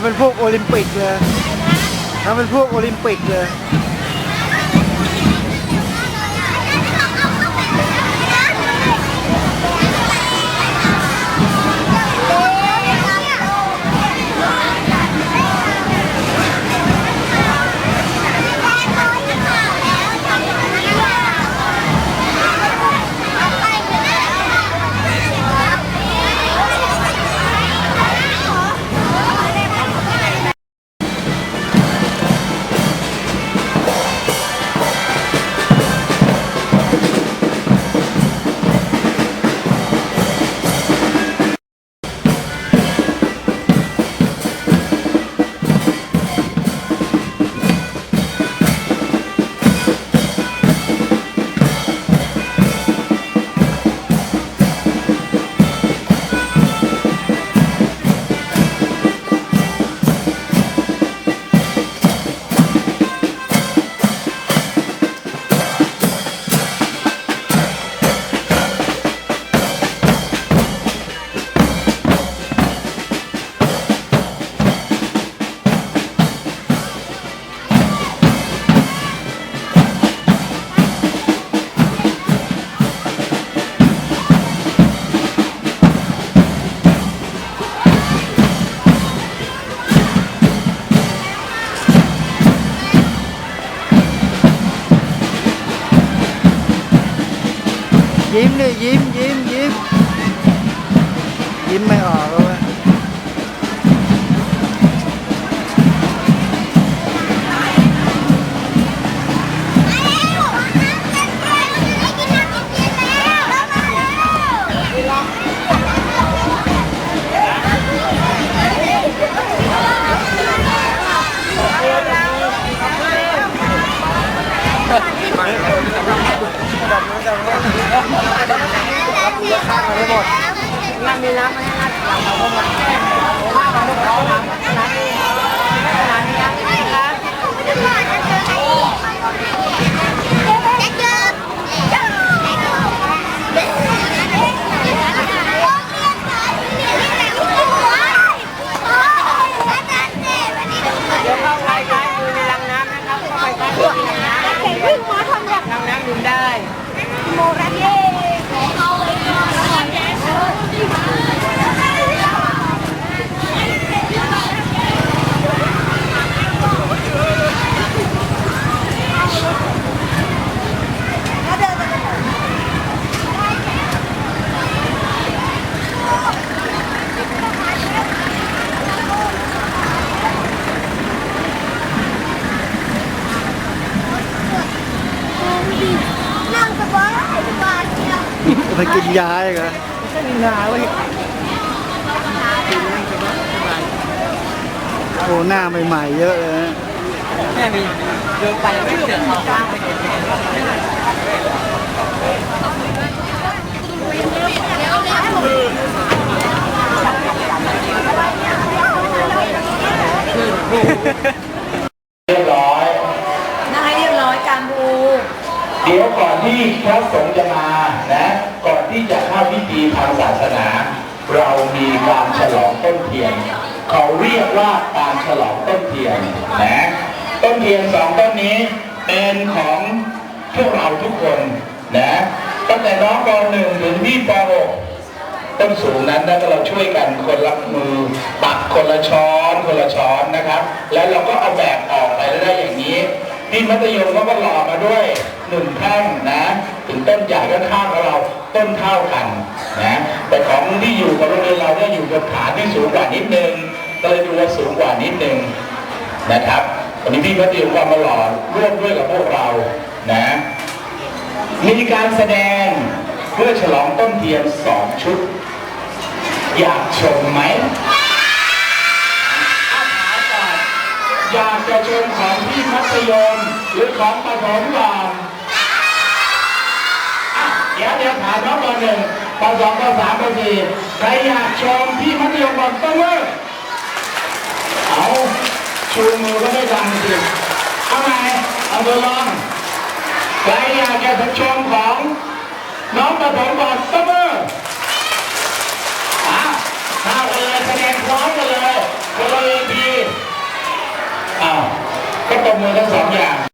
ทำเป็นพวกโอลิมปิกเลยทำเป็นพวกโอลิมปิกเลย ยิ้ เดี๋ยวเข้าไปซ้ายมือในรังน้ำนะครับเข้าไปซ้ายมือในรังน้ำรังน้ำดื่มได้ นั่งสบายสบายเดียว ไปกินยาอีกเหรอมีนาเว้ยโอ้หน้าใหม่ๆเยอะเลยนะแม่มีเดินไปไม่เจอเขากลางไปเห็นเรียบร้อยนั่งให้เรียบร้อยการบู เดี๋ยวก่อนที่พระสงฆ์จะมานะ ก่อนที่จะเข้าพิธีทางศาสนา เรามีการฉลองต้นเทียน เขาเรียกว่าการฉลองต้นเทียนนะต้นเทียนสองต้นนี้เป็นของพวกเราทุกคนนะตั้งแต่น้องป .1 ถึงพี่ป .6 ต้นสูงนั้นนะเราช่วยกันคนละมือตักคนละช้อน คนละช้อนนะครับ แล้วเราก็เอาแบบออกไปแล้วได้อย่างนี้ พี่มัธยมเขาก็หล่อมาด้วยหนึ่งแท่งนะ ถึงต้นใหญ่ก็ข้างกับเราต้นเท่ากันนะแต่ของที่อยู่กับโรงเรียนเราเนี่ยอยู่กับฐานที่สูงกว่านิดนึงก็เลยดูว่าสูงกว่านิดนึงนะครับวันนี้พี่มัธยมก็มาหล่อร่วมด้วยกับพวกเรานะมีการแสดงเพื่อฉลองต้นเทียนสองชุด อยากชมไหมเอาถามก่อน อยากจะชมของพี่มัธยมหรือของประถมก่อนอะเดี๋ยวเดี๋ยวถามน้องปหนึ่งปสองปสามปสี่ใครอยากชมพี่มัธยมก่อนต้องมือเอาชูมือก็ไม่ดังสิเอาไงเอาตัวลองใครอยากจะชมของน้องประถมก่อนต้องมืออะเข้ากันเลยแสดงพร้อมกันเลยคนละเวที อ้าวก็ตรงมือทั้งสองอย่าง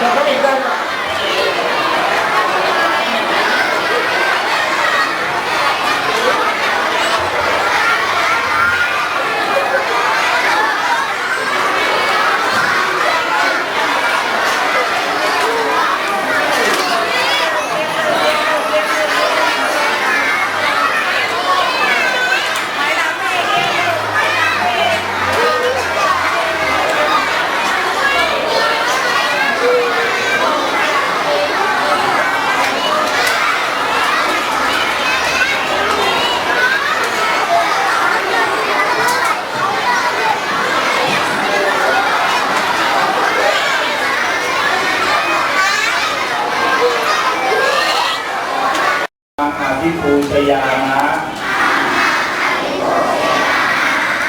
เราก็มีเพื่อนมา ภิปูชยานะ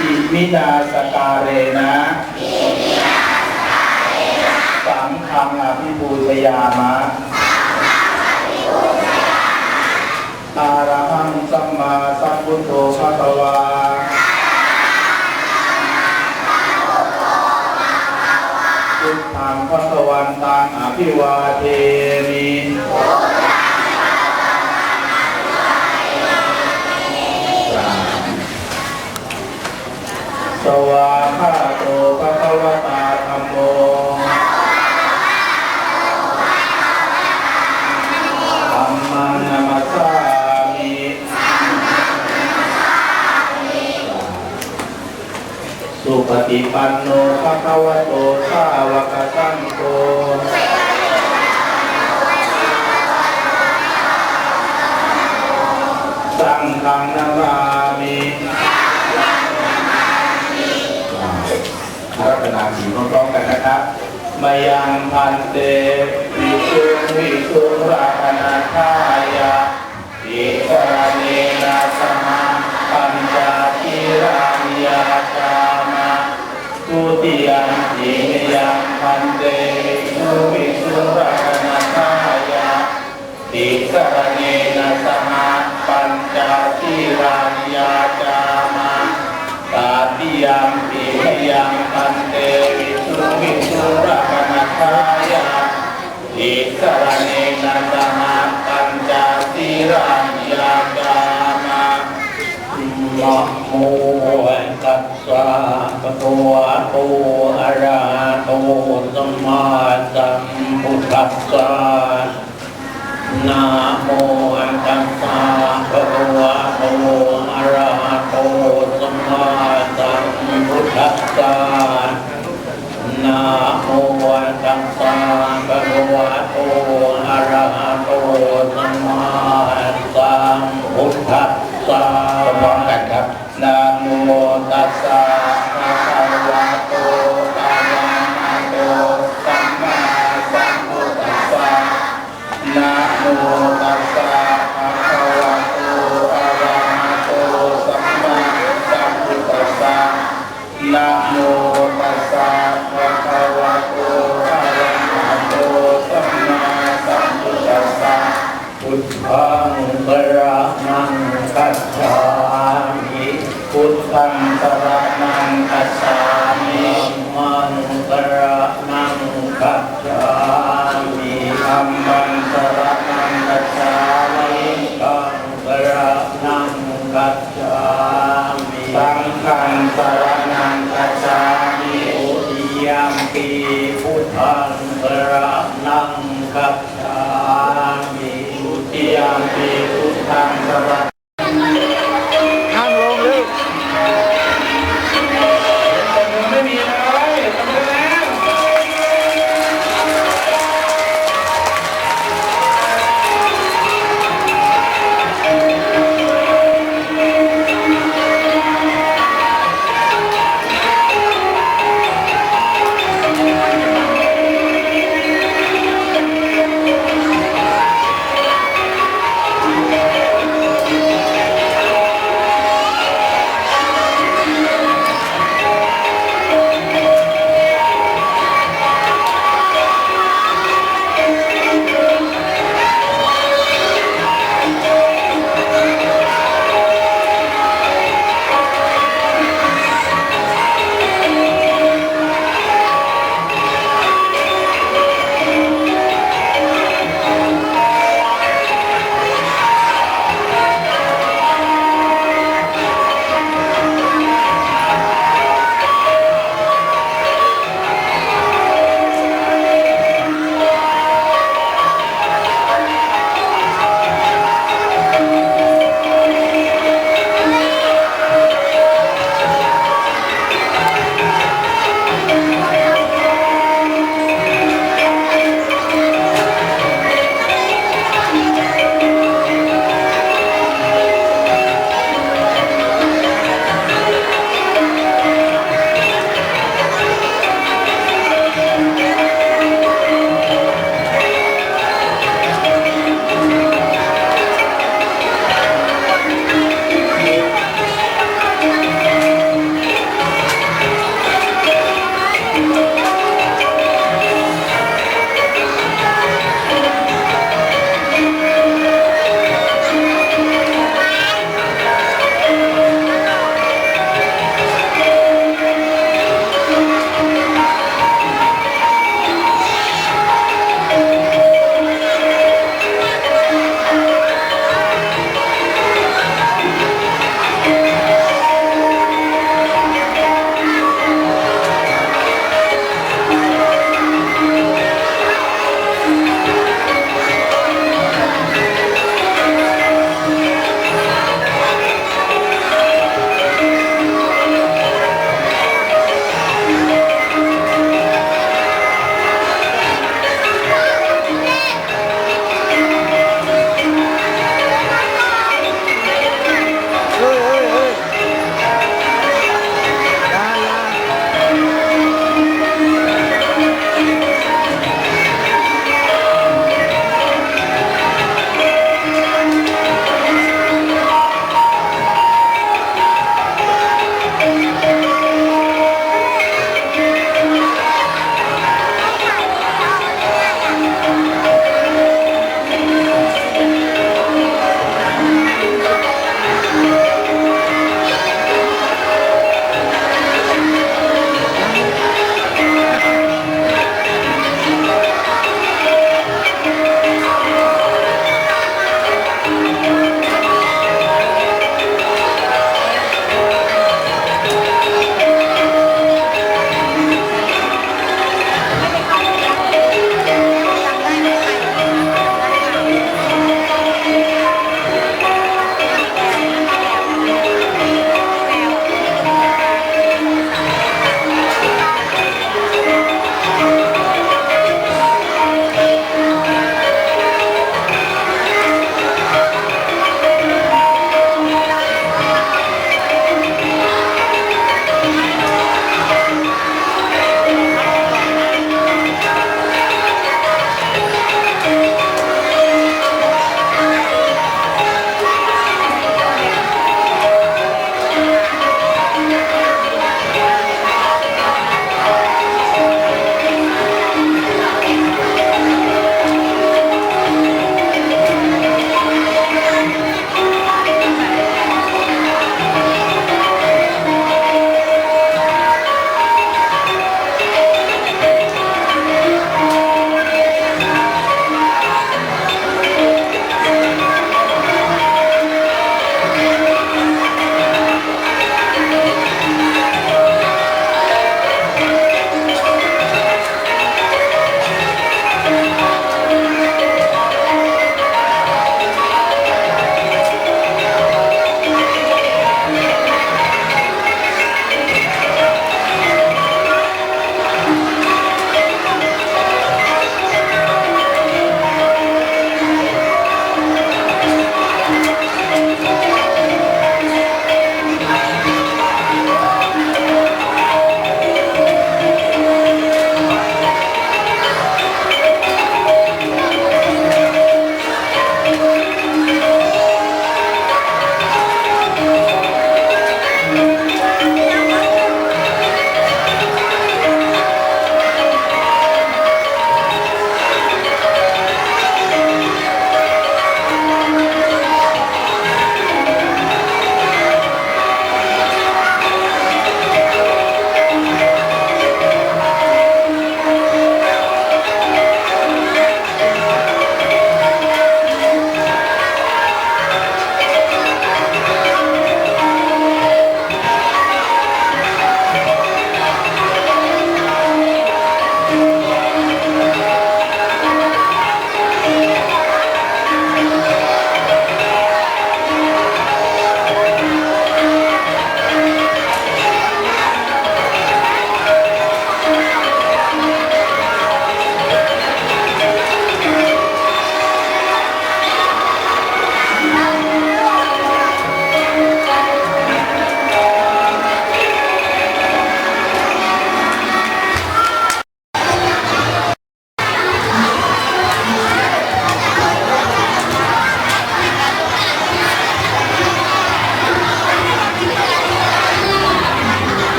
อิมินาสการเรนะสังฆังอาภิปูชยามะอารหังสัมมาสัมพุทโธภะคะวาพุทธังภะคะวันตังอภิวาเทมิ สวาคาโตภะคะวตาธัมโมธัมมังนามัสสามิสุปฏิปันโนภะคะวะโตสาวกสังโฆสังฆังนามา มิรัตนาสีพร้อมๆกันนะครับมายังพันเตวิสุงวิสุงราคนาทายาอิกราเนนาสมาปัญจทิรานิยาจามาทุติยันติยังพันเตวิสุงวิสุงราคนาทายาอิกราเนนาสมาปัญจทิรานิยาจามาตาติยามปิยังพันเตวิสุวิสุ ระคณทายาอิสรเนนะสมาปัญจสีรานิยากามานะโมตัสสะภะคะวะโตอะระหะโตสัมมาสัมพุทธัสสะนะโมตัสสะภะคะวะโตอะระหะโตสัมมาสัมพุทธัสสะ นะโมตัสสะภะคะวะโตอะระหะโตสัมมาสัมพุทธัสสะพร้อมกันครับนะโมตัสสะภะ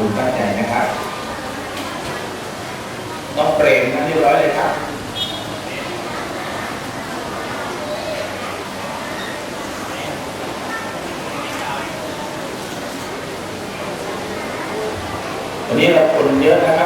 ดูตั้งใจนะครับน้องเปรมนะเรียบร้อยเลยครับวันนี้เราคนเยอะนะครับ